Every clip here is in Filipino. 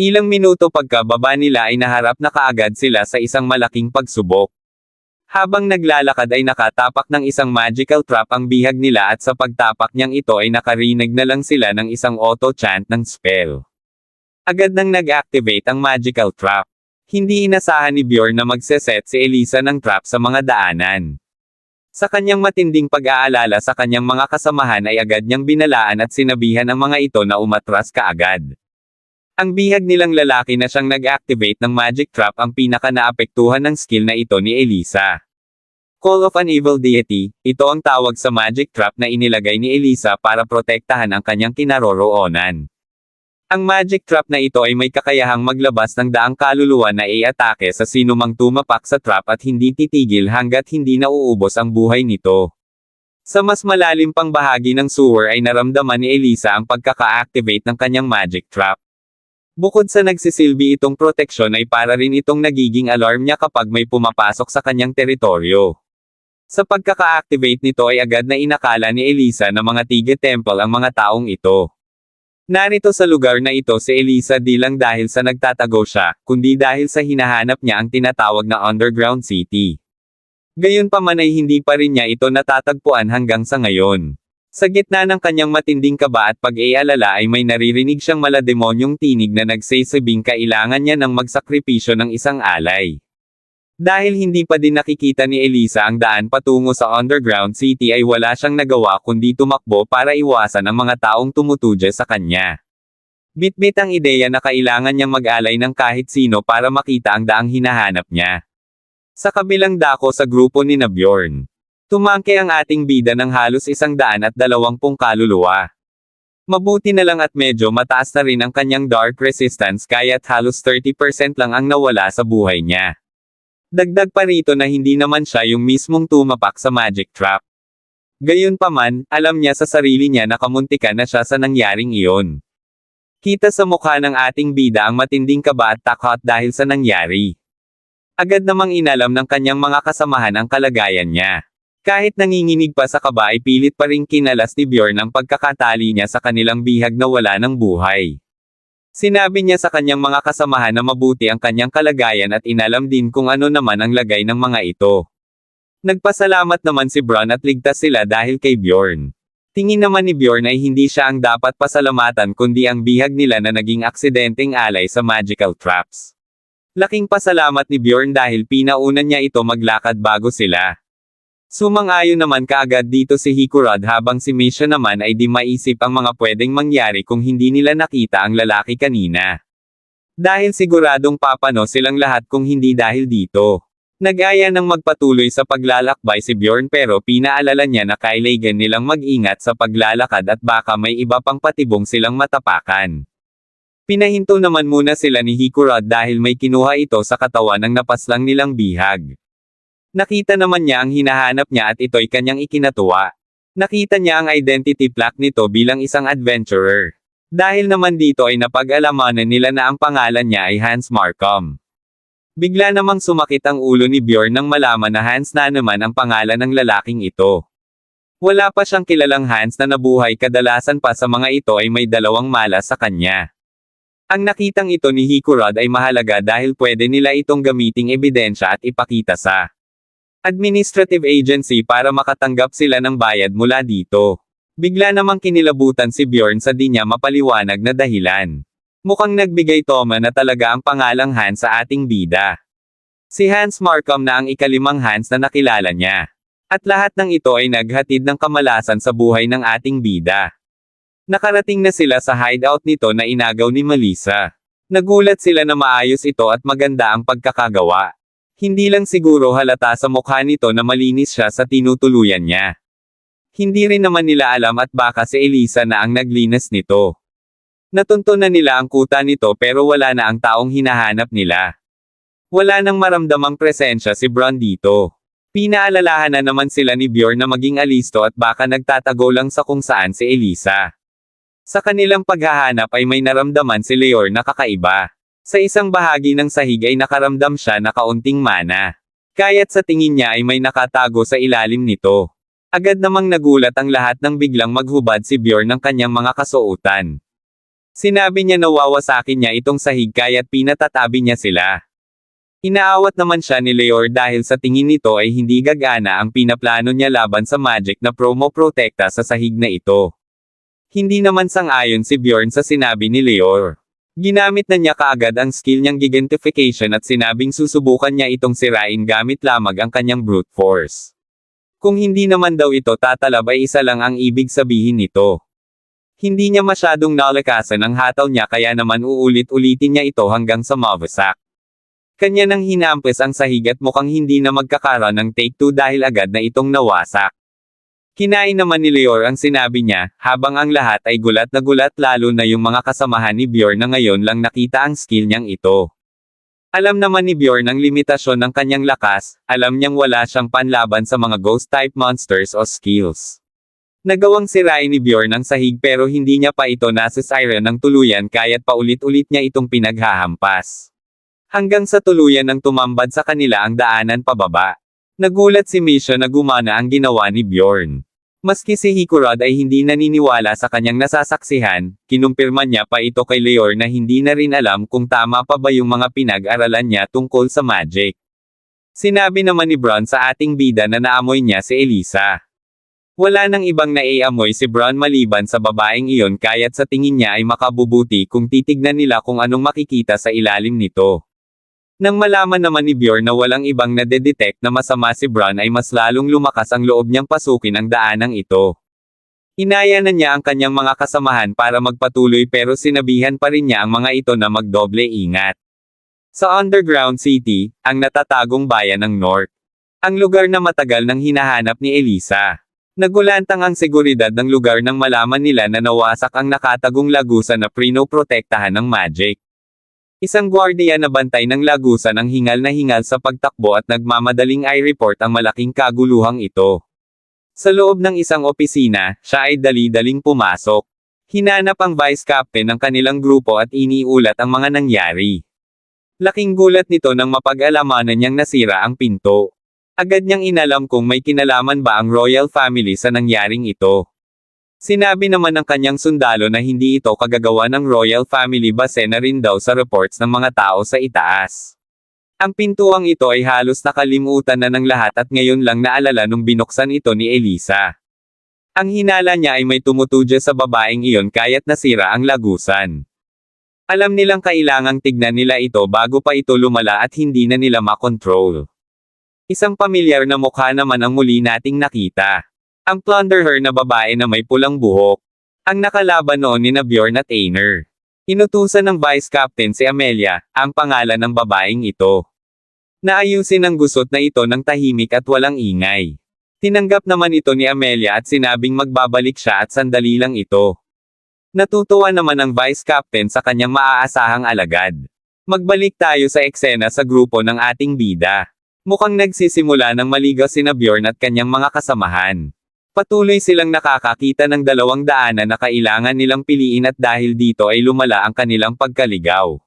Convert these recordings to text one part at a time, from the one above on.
Ilang minuto pagkababa nila ay naharap na kaagad sila sa isang malaking pagsubok. Habang naglalakad ay nakatapak ng isang magical trap ang bihag nila at sa pagtapak niyang ito ay nakarinig na lang sila ng isang auto-chant ng spell. Agad nang nag-activate ang magical trap. Hindi inasahan ni Bjorn na magseset si Elisa ng trap sa mga daanan. Sa kanyang matinding pag-aalala sa kanyang mga kasamahan ay agad niyang binalaan at sinabihan ang mga ito na umatras kaagad. Ang bihag nilang lalaki na siyang nag-activate ng magic trap ang pinaka naapektuhan ng skill na ito ni Elisa. Call of an Evil Deity, ito ang tawag sa magic trap na inilagay ni Elisa para protektahan ang kanyang kinaroroonan. Ang magic trap na ito ay may kakayahang maglabas ng daang kaluluwa na i-atake sa sinumang tumapak sa trap at hindi titigil hanggat hindi nauubos ang buhay nito. Sa mas malalim pang bahagi ng sewer ay naramdaman ni Elisa ang pagkaka-activate ng kanyang magic trap. Bukod sa nagsisilbi itong proteksyon ay para rin itong nagiging alarm niya kapag may pumapasok sa kanyang teritoryo. Sa pagkaka-activate nito ay agad na inakala ni Elisa na mga Tige Temple ang mga taong ito. Narito sa lugar na ito si Elisa di lang dahil sa nagtatago siya, kundi dahil sa hinahanap niya ang tinatawag na Underground City. Gayunpaman ay hindi pa rin niya ito natatagpuan hanggang sa ngayon. Sa gitna ng kanyang matinding kaba at pag-ialala ay may naririnig siyang malademonyong tinig na nagsasabing kailangan niya ng magsakripisyo ng isang alay. Dahil hindi pa din nakikita ni Elisa ang daan patungo sa underground city ay wala siyang nagawa kundi tumakbo para iwasan ang mga taong tumutudya sa kanya. Bitbit ang ideya na kailangan niyang mag-alay ng kahit sino para makita ang daang hinahanap niya. Sa kabilang dako sa grupo ni na Bjorn. Tumangke ang ating bida ng halos isang daan at dalawampung kaluluwa. Mabuti na lang at medyo mataas na rin ang kanyang dark resistance kaya't halos 30% lang ang nawala sa buhay niya. Dagdag pa rito na hindi naman siya yung mismong tumapak sa magic trap. Gayunpaman, alam niya sa sarili niya na kamuntikan na siya sa nangyaring iyon. Kita sa mukha ng ating bida ang matinding kaba at takot dahil sa nangyari. Agad namang inalam ng kanyang mga kasamahan ang kalagayan niya. Kahit nanginginig pa sa kaba ay pilit pa rin kinalas ni Bjorn ang pagkakatali niya sa kanilang bihag na wala ng buhay. Sinabi niya sa kanyang mga kasamahan na mabuti ang kanyang kalagayan at inalam din kung ano naman ang lagay ng mga ito. Nagpasalamat naman si Bron at ligtas sila dahil kay Bjorn. Tingin naman ni Bjorn ay hindi siya ang dapat pasalamatan kundi ang bihag nila na naging aksidenteng alay sa magical traps. Laking pasalamat ni Bjorn dahil pinaunan niya ito maglakad bago sila. Sumang-ayon naman kaagad dito si Hikurad habang si Misha naman ay di maisip ang mga pwedeng mangyari kung hindi nila nakita ang lalaki kanina. Dahil siguradong papano silang lahat kung hindi dahil dito. Nag-aya ng magpatuloy sa paglalakbay si Bjorn pero pinaalala niya na kailangan nilang mag-ingat sa paglalakad at baka may iba pang patibong silang matapakan. Pinahinto naman muna sila ni Hikurad dahil may kinuha ito sa katawan ng napaslang nilang bihag. Nakita naman niya ang hinahanap niya at ito'y kanyang ikinatuwa. Nakita niya ang identity plaque nito bilang isang adventurer. Dahil naman dito ay napag-alamanan nila na ang pangalan niya ay Hans Markham. Bigla namang sumakit ang ulo ni Bjorn nang malaman na Hans na naman ang pangalan ng lalaking ito. Wala pa siyang kilalang Hans na nabuhay kadalasan pa sa mga ito ay may dalawang malas sa kanya. Ang nakitang ito ni Hikurad ay mahalaga dahil pwede nila itong gamiting ebidensya at ipakita sa administrative agency para makatanggap sila ng bayad mula dito. Bigla namang kinilabutan si Bjorn sa di niya mapaliwanag na dahilan. Mukhang nagbigay toma na talaga ang pangalang Hans sa ating bida. Si Hans Markham na ang ikalimang Hans na nakilala niya. At lahat ng ito ay naghatid ng kamalasan sa buhay ng ating bida. Nakarating na sila sa hideout nito na inagaw ni Melissa. Nagulat sila na maayos ito at maganda ang pagkakagawa. Hindi lang siguro halata sa mukha nito na malinis siya sa tinutuluyan niya. Hindi rin naman nila alam at baka si Elisa na ang naglinis nito. Natunto na nila ang kuta nito pero wala na ang taong hinahanap nila. Wala nang maramdamang presensya si Bron dito. Pinaalalahan na naman sila ni Bjorn na maging alisto at baka nagtatago lang sa kung saan si Elisa. Sa kanilang paghahanap ay may naramdaman si Leor na kakaiba. Sa isang bahagi ng sahig ay nakaramdam siya na kaunting mana. Kaya't sa tingin niya ay may nakatago sa ilalim nito. Agad namang nagulat ang lahat nang biglang maghubad si Bjorn ng kanyang mga kasuotan. Sinabi niya na wawasakin niya itong sahig kaya't pinatatabi niya sila. Inaawat naman siya ni Leor dahil sa tingin nito ay hindi gagana ang pinaplano niya laban sa Magic na promo protekta sa sahig na ito. Hindi naman sang-ayon si Bjorn sa sinabi ni Leor. Ginamit na niya kaagad ang skill niyang gigentification at sinabing susubukan niya itong sirain gamit lamang ang kanyang brute force. Kung hindi naman daw ito tatalab ay isa lang ang ibig sabihin nito. Hindi niya masyadong nalakasan ang hataw niya kaya naman uulit-ulitin niya ito hanggang sa mawasak. Kanya nang hinampes ang sahig at mukhang hindi na magkakaroon ng take two dahil agad na itong nawasak. Kinain naman ni Leor ang sinabi niya, habang ang lahat ay gulat na gulat lalo na yung mga kasamahan ni Bjorn na ngayon lang nakita ang skill niyang ito. Alam naman ni Bjorn ang limitasyon ng kanyang lakas, alam niyang wala siyang panlaban sa mga ghost-type monsters o skills. Nagawang sirain ni Bjorn ang sahig pero hindi niya pa ito nasa siren ng tuluyan kaya't paulit-ulit niya itong pinaghahampas. Hanggang sa tuluyan ng tumambad sa kanila ang daanan pababa. Nagulat si Misha na gumana ang ginawa ni Bjorn. Maski si Hikurod ay hindi naniniwala sa kanyang nasasaksihan, kinumpirma niya pa ito kay Leor na hindi na rin alam kung tama pa ba yung mga pinag-aralan niya tungkol sa magic. Sinabi naman ni Bron sa ating bida na naamoy niya si Elisa. Wala nang ibang naiamoy si Bron maliban sa babaeng iyon kaya't sa tingin niya ay makabubuti kung titignan nila kung anong makikita sa ilalim nito. Nang malaman naman ni Bjorn na walang ibang nadedetect na masama si Bron ay mas lalong lumakas ang loob niyang pasukin ang daanang ito. Inaya na niya ang kanyang mga kasamahan para magpatuloy pero sinabihan pa rin niya ang mga ito na magdoble ingat. Sa underground city, ang natatagong bayan ng North. Ang lugar na matagal nang hinahanap ni Elisa. Nagulantang ang seguridad ng lugar nang malaman nila na nawasak ang nakatagong lagusan na prino-protektahan ng magic. Isang gwardiya na bantay ng lagusan ang hingal na hingal sa pagtakbo at nagmamadaling i-report ang malaking kaguluhang ito. Sa loob ng isang opisina, siya ay dali-daling pumasok. Hinanap ang vice captain ng kanilang grupo at iniulat ang mga nangyari. Laking gulat nito nang mapag-alamanan niyang nasira ang pinto. Agad niyang inalam kung may kinalaman ba ang royal family sa nangyaring ito. Sinabi naman ng kanyang sundalo na hindi ito kagagawa ng royal family base na rin daw sa reports ng mga tao sa itaas. Ang pintuang ito ay halos nakalimutan na ng lahat at ngayon lang naalala nung binuksan ito ni Elisa. Ang hinala niya ay may tumutudya sa babaeng iyon kaya't nasira ang lagusan. Alam nilang kailangang tignan nila ito bago pa ito lumala at hindi na nila makontrol. Isang pamilyar na mukha naman ang muli nating nakita. Ang plunderer na babae na may pulang buhok. Ang nakalaban noon ni Bjorn at Einar. Inutusan ng vice captain si Amelia, ang pangalan ng babaeng ito. Naayusin ang gusot na ito ng tahimik at walang ingay. Tinanggap naman ito ni Amelia at sinabing magbabalik siya at sandali lang ito. Natutuwa naman ang vice captain sa kanyang maaasahang alagad. Magbalik tayo sa eksena sa grupo ng ating bida. Mukhang nagsisimula ng maligaw sina Bjorn at kanyang mga kasamahan. Patuloy silang nakakakita ng dalawang daanan na kailangan nilang piliin at dahil dito ay lumala ang kanilang pagkaligaw.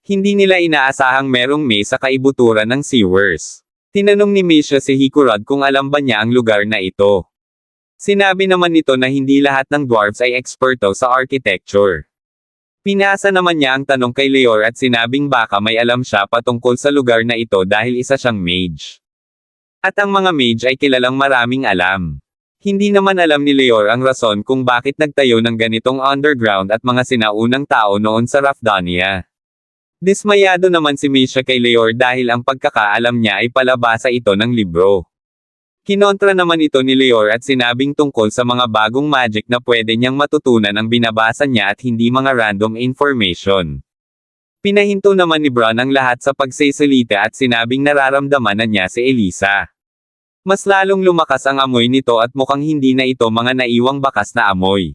Hindi nila inaasahang merong may sa kaibuturan ng sewers. Tinanong ni Misha si Hikurod kung alam ba niya ang lugar na ito. Sinabi naman nito na hindi lahat ng dwarves ay eksperto sa architecture. Pinasa naman niya ang tanong kay Leor at sinabing baka may alam siya patungkol sa lugar na ito dahil isa siyang mage. At ang mga mage ay kilalang maraming alam. Hindi naman alam ni Leor ang rason kung bakit nagtayo ng ganitong underground at mga sinaunang tao noon sa Rafdania. Dismayado naman si Misha kay Leor dahil ang pagkakaalam niya ay palabasa ito ng libro. Kinontra naman ito ni Leor at sinabing tungkol sa mga bagong magic na pwede niyang matutunan ang binabasa niya at hindi mga random information. Pinahinto naman ni Bron ang lahat sa pagsesalita at sinabing nararamdaman na niya si Elisa. Mas lalong lumakas ang amoy nito at mukhang hindi na ito mga naiwang bakas na amoy.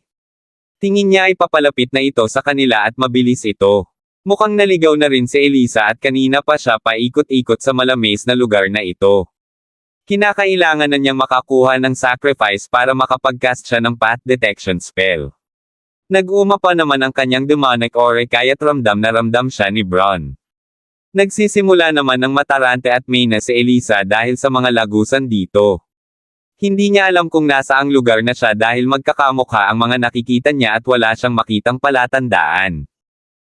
Tingin niya ay papalapit na ito sa kanila at mabilis ito. Mukhang naligaw na rin si Elisa at kanina pa siya paikot-ikot sa malamis na lugar na ito. Kinakailangan na niyang makakuha ng sacrifice para makapagcast siya ng path detection spell. Nag-uma pa naman ang kanyang demonic aura kaya't ramdam na ramdam siya ni Bron. Nagsisimula naman ng matarante at may na si Elisa dahil sa mga lagusan dito. Hindi niya alam kung nasa ang lugar na siya dahil magkakamukha ang mga nakikita niya at wala siyang makitang palatandaan.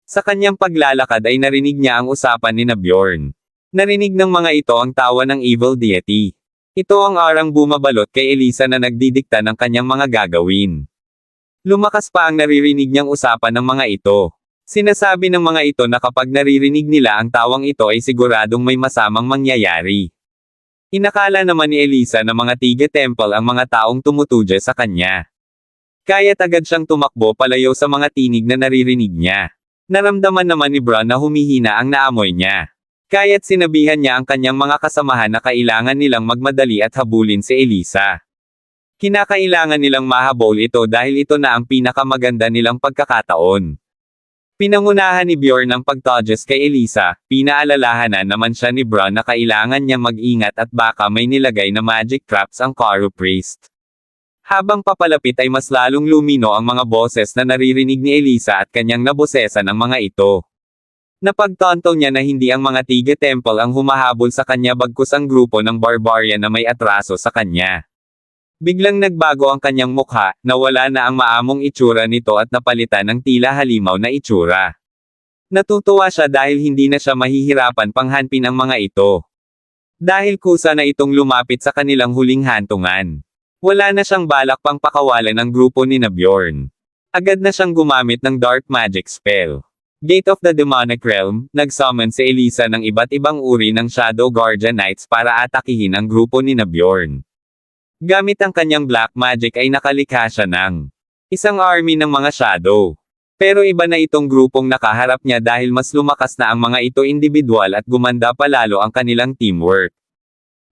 Sa kanyang paglalakad ay narinig niya ang usapan ni na Bjorn. Narinig ng mga ito ang tawa ng evil deity. Ito ang arang bumabalot kay Elisa na nagdidikta ng kanyang mga gagawin. Lumakas pa ang naririnig niyang usapan ng mga ito. Sinasabi ng mga ito na kapag naririnig nila ang tawang ito ay siguradong may masamang mangyayari. Inakala naman ni Elisa na mga tiga temple ang mga taong tumutudya sa kanya. Kaya't agad siyang tumakbo palayo sa mga tinig na naririnig niya. Naramdaman naman ni Bron na humihina ang naamoy niya. Kaya't sinabihan niya ang kanyang mga kasamahan na kailangan nilang magmadali at habulin si Elisa. Kinakailangan nilang mahabol ito dahil ito na ang pinakamaganda nilang pagkakataon. Pinangunahan ni Bjorn ang pagtodges kay Elisa, pinaalalahanan naman siya ni Bron na kailangan niya mag-ingat at baka may nilagay na magic traps ang Karu Priest. Habang papalapit ay mas lalong lumino ang mga boses na naririnig ni Elisa at kanyang nabosesan ang mga ito. Napagtonto niya na hindi ang mga tiga temple ang humahabol sa kanya bagkus ang grupo ng barbarian na may atraso sa kanya. Biglang nagbago ang kanyang mukha, nawala na ang maamong itsura nito at napalitan ng tila halimaw na itsura. Natutuwa siya dahil hindi na siya mahihirapan panghanpin ang mga ito. Dahil kusa na itong lumapit sa kanilang huling hantungan. Wala na siyang balak pang pakawalan ng grupo ni na Bjorn. Agad na siyang gumamit ng dark magic spell. Gate of the Demonic Realm, nagsummon si Elisa ng iba't ibang uri ng Shadow Guardian Knights para atakihin ang grupo ni na Bjorn. Gamit ang kanyang black magic ay nakalikha siya ng isang army ng mga shadow. Pero iba na itong grupong nakaharap niya dahil mas lumakas na ang mga ito individual at gumanda palalo ang kanilang teamwork.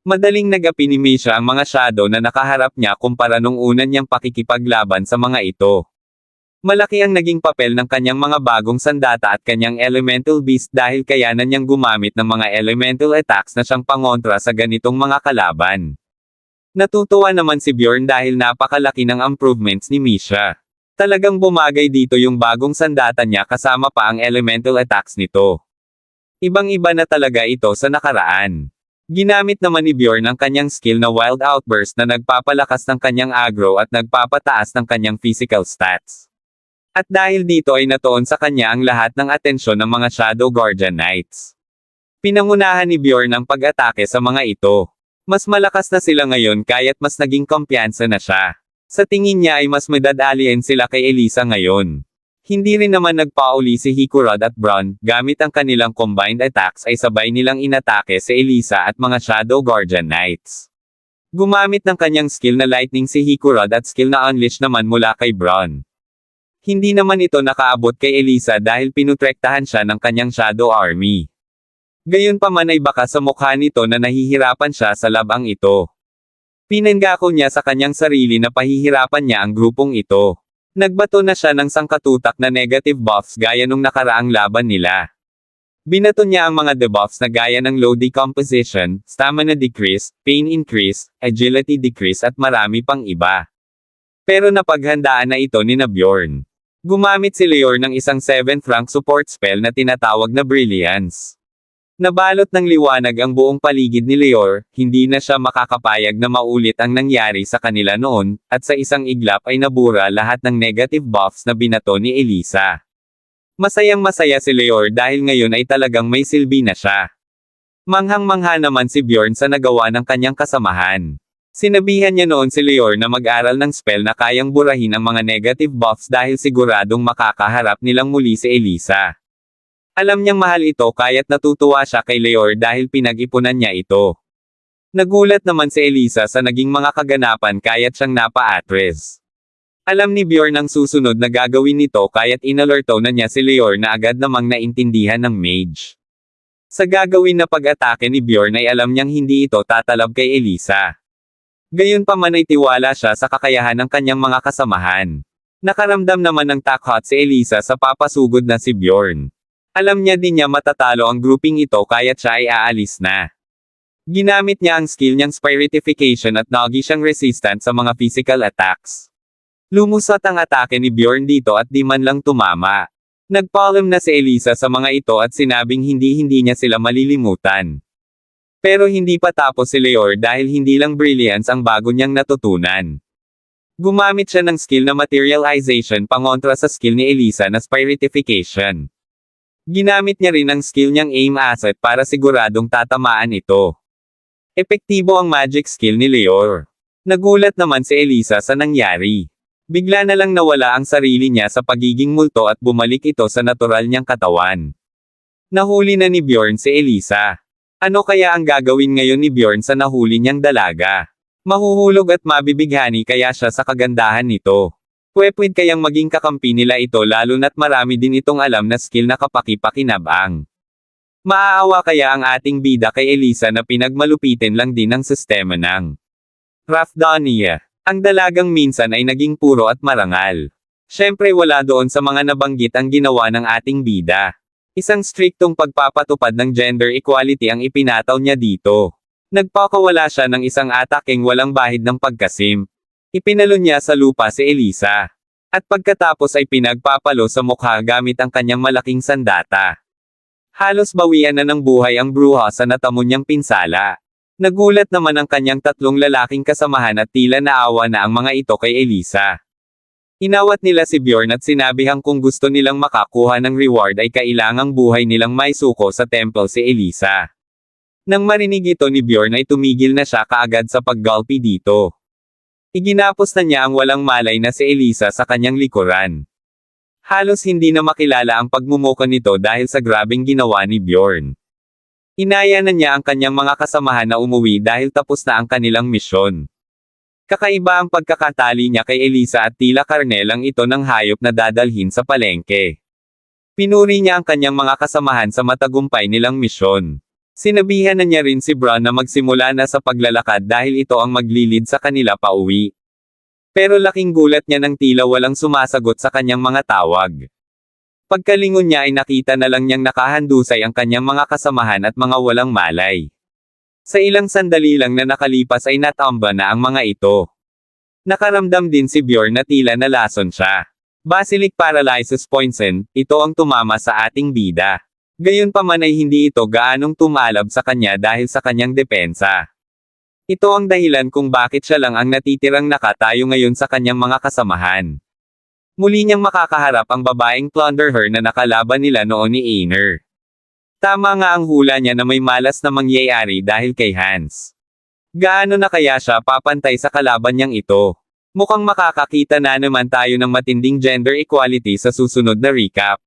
Madaling nagapi ni Misha ang mga shadow na nakaharap niya kumpara nung unan niyang pakikipaglaban sa mga ito. Malaki ang naging papel ng kanyang mga bagong sandata at kanyang elemental beast dahil kayanan niyang gumamit ng mga elemental attacks na siyang pangontra sa ganitong mga kalaban. Natutuwa naman si Bjorn dahil napakalaki ng improvements ni Misha. Talagang bumagay dito yung bagong sandata niya kasama pa ang elemental attacks nito. Ibang-iba na talaga ito sa nakaraan. Ginamit naman ni Bjorn ang kanyang skill na Wild Outburst na nagpapalakas ng kanyang aggro at nagpapataas ng kanyang physical stats. At dahil dito ay natuon sa kanya ang lahat ng atensyon ng mga Shadow Guardian Knights. Pinangunahan ni Bjorn ang pag-atake sa mga ito. Mas malakas na sila ngayon kaya't mas naging kumpiyansa na siya. Sa tingin niya ay mas medad-alien sila kay Elisa ngayon. Hindi rin naman nagpauli si Hikurod at Braun, gamit ang kanilang combined attacks ay sabay nilang inatake si Elisa at mga Shadow Guardian Knights. Gumamit ng kanyang skill na lightning si Hikurod at skill na unleash naman mula kay Braun. Hindi naman ito nakaabot kay Elisa dahil pinutrektahan siya ng kanyang Shadow Army. Gayunpaman ay baka sa mukha nito na nahihirapan siya sa labang ito. Pinanggako niya sa kanyang sarili na pahihirapan niya ang grupong ito. Nagbato na siya ng sangkatutak na negative buffs gaya nung nakaraang laban nila. Binato niya ang mga debuffs na gaya ng low decomposition, stamina decrease, pain increase, agility decrease at marami pang iba. Pero napaghandaan na ito ni na Bjorn. Gumamit si Leor ng isang 7th rank support spell na tinatawag na Brilliance. Nabalot ng liwanag ang buong paligid ni Leor, hindi na siya makakapayag na maulit ang nangyari sa kanila noon, at sa isang iglap ay nabura lahat ng negative buffs na binato ni Elisa. Masayang masaya si Leor dahil ngayon ay talagang may silbi na siya. Manghang-mangha naman si Bjorn sa nagawa ng kanyang kasamahan. Sinabihan niya noon si Leor na mag-aral ng spell na kayang burahin ang mga negative buffs dahil siguradong makakaharap nilang muli si Elisa. Alam niyang mahal ito kaya't natutuwa siya kay Leor dahil pinag-ipunan niya ito. Nagulat naman si Elisa sa naging mga kaganapan kaya't siyang napa-atres. Alam ni Bjorn ang susunod na gagawin nito kaya't inalerto na niya si Leor na agad namang naintindihan ng mage. Sa gagawin na pag-atake ni Bjorn ay alam niyang hindi ito tatalab kay Elisa. Gayunpaman ay tiwala siya sa kakayahan ng kanyang mga kasamahan. Nakaramdam naman ng takhot si Elisa sa papasugod na si Bjorn. Alam niya din niya matatalo ang grouping ito kaya't siya ay aalis na. Ginamit niya ang skill niyang Spiritification at nagi siyang resistant sa mga physical attacks. Lumusot ang atake ni Bjorn dito at di man lang tumama. Nagpalm na si Elisa sa mga ito at sinabing hindi-hindi niya sila malilimutan. Pero hindi pa tapos si Leor dahil hindi lang brilliance ang bago niyang natutunan. Gumamit siya ng skill na materialization pangontra sa skill ni Elisa na spiritification. Ginamit niya rin ang skill niyang aim asset para siguradong tatamaan ito. Epektibo ang magic skill ni Leor. Nagulat naman si Elisa sa nangyari. Bigla na lang nawala ang sarili niya sa pagiging multo at bumalik ito sa natural niyang katawan. Nahuli na ni Bjorn si Elisa. Ano kaya ang gagawin ngayon ni Bjorn sa nahuli niyang dalaga? Mahuhulog at mabibighani kaya siya sa kagandahan nito. Pwepwid kayang maging kakampi nila ito lalo na't marami din itong alam na skill na kapakipakinabang. Maaawa kaya ang ating bida kay Elisa na pinagmalupitin lang din ang sistema ng Rafdonia. Ang dalagang minsan ay naging puro at marangal. Siyempre wala doon sa mga nabanggit ang ginawa ng ating bida. Isang striktong pagpapatupad ng gender equality ang ipinataw niya dito. Nagpakawala siya ng isang ataking walang bahid ng pagkasim. Ipinalo niya sa lupa si Elisa. At pagkatapos ay pinagpapalo sa mukha gamit ang kanyang malaking sandata. Halos bawian na ng buhay ang bruha sa natamo niyang pinsala. Nagulat naman ang kanyang tatlong lalaking kasamahan at tila naawa na ang mga ito kay Elisa. Inawat nila si Bjorn at sinabihang kung gusto nilang makakuha ng reward ay kailangang buhay nilang may suko sa temple si Elisa. Nang marinig ito ni Bjorn ay tumigil na siya kaagad sa paggalpi dito. Iginapos na niya ang walang malay na si Elisa sa kanyang likuran. Halos hindi na makilala ang pagmumukan nito dahil sa grabing ginawa ni Bjorn. Inaya na niya ang kanyang mga kasamahan na umuwi dahil tapos na ang kanilang misyon. Kakaiba ang pagkakatali niya kay Elisa at tila karnelang ito ng hayop na dadalhin sa palengke. Pinuri niya ang kanyang mga kasamahan sa matagumpay nilang misyon. Sinabihan na niya rin si Bron na magsimula na sa paglalakad dahil ito ang maglilid sa kanila pauwi. Pero laking gulat niya nang tila walang sumasagot sa kanyang mga tawag. Pagkalingon niya ay nakita na lang niyang nakahandusay ang kanyang mga kasamahan at mga walang malay. Sa ilang sandali lang na nakalipas ay natamba na ang mga ito. Nakaramdam din si Bjorn na tila nalason siya. Basilic paralysis poison, ito ang tumama sa ating bida. Gayunpaman ay hindi ito gaanong tumalab sa kanya dahil sa kanyang depensa. Ito ang dahilan kung bakit siya lang ang natitirang nakatayo ngayon sa kanyang mga kasamahan. Muli niyang makakaharap ang babaeng Plunderher na nakalaban nila noon ni Ainer. Tama nga ang hula niya na may malas na mangyayari dahil kay Hans. Gaano na kaya siya papantay sa kalaban niyang ito? Mukhang makakakita na naman tayo ng matinding gender equality sa susunod na recap.